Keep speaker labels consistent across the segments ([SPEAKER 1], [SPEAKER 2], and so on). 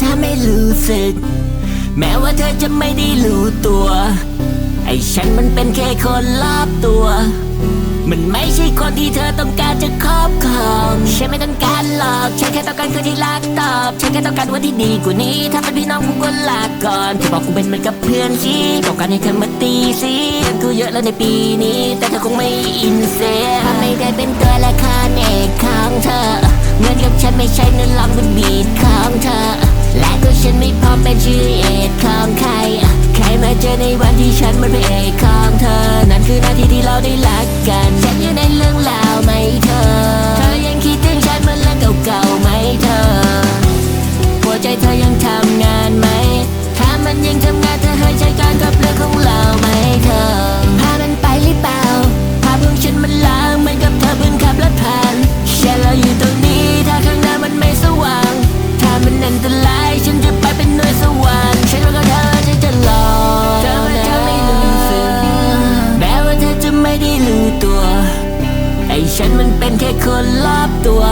[SPEAKER 1] ถ้าไม่รู้สึก แม้ว่าเธอจะไม่ได้รู้ตัว ไอ้ฉันมันเป็นแค่คนรอบตัว มันไม่ใช่คนที่เธอต้องการจะครอบครองฉันไม่ต้องการหรอก ฉันแค่ต้องการคนที่รักตอบ ฉันแค่ต้องการวันที่ดีกว่านี้ ถ้าเป็นพี่น้องกูก็ลาก่อนจะบอกกูเป็นเหมือนกับเพื่อนสิต้องการให้เธอมาตีสิเงินกูเยอะแล้วในปีนี้ แต่เธอคงไม่อินเสียถ้าไม่ได้เป็นตัวละครเอกของเธอ เหมือนกับฉันไม่ใช่เนื้อลองเป็นบีทของเธอ และตัวฉันไม่พร้อมเป็นชื่อเอกของใคร ใครมาเจอในวันที่ฉันมันเป็นเอกของเธอ นั่นคือนาทีที่เราได้รักกัน ฉันอยู่ในเรื่องราวไหมเธอ เธอยังคิดถึงฉันเหมือนเรื่องเก่าๆไหมเธอ หัวใจเธอยังทำงานไหม ถ้ามันยังทำงานเธอให้ใจการกับเรื่องของเราไหมเธอ ฉันมันเป็นแค่คนรอบตัว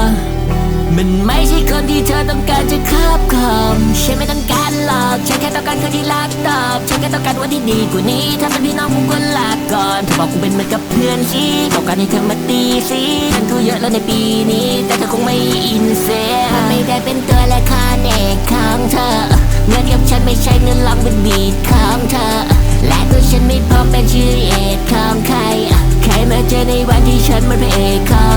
[SPEAKER 1] มันไม่ใช่คนที่เธอต้องการจะครอบครองฉันไม่ต้องการหรอก ฉันแค่ต้องการคนที่รักตอบ ฉันแค่ต้องการวันที่ดีกว่านี้ ถ้าเป็นพี่น้องกูก็ลาก่อนเธอบอกกูเป็นเหมือนกับเพื่อนสิต้องการให้เธอมาตีสิฉันกูเยอะแล้วในปีนี้ แต่เธอคงไม่อินเสียไม่ได้เป็นตัวละครเอกของเธอเหมือนกับฉันไม่ใช่เงินลองเป็นบีทของเธอ และตัวฉันไม่พร้อมเป็นชื่อเอกของใคร จอในวันที่ฉันมันเป็นเอกของเธอ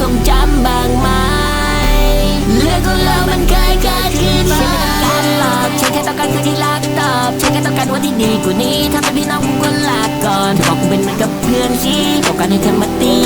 [SPEAKER 1] ทรงจำบางไหมเรื่องของเรามันเคยเกิดขึ้นมาฉันไม่ต้องการหลอกฉันแค่ต้องการคนที่รักตอบฉันแค่ต้องการวันที่ดีกว่านี้ถ้าเป็นพี่น้องกูก็ลาก่อนบอกกูเป็นเหมือนกับเพื่อนที่ต้องการให้เธอมาตี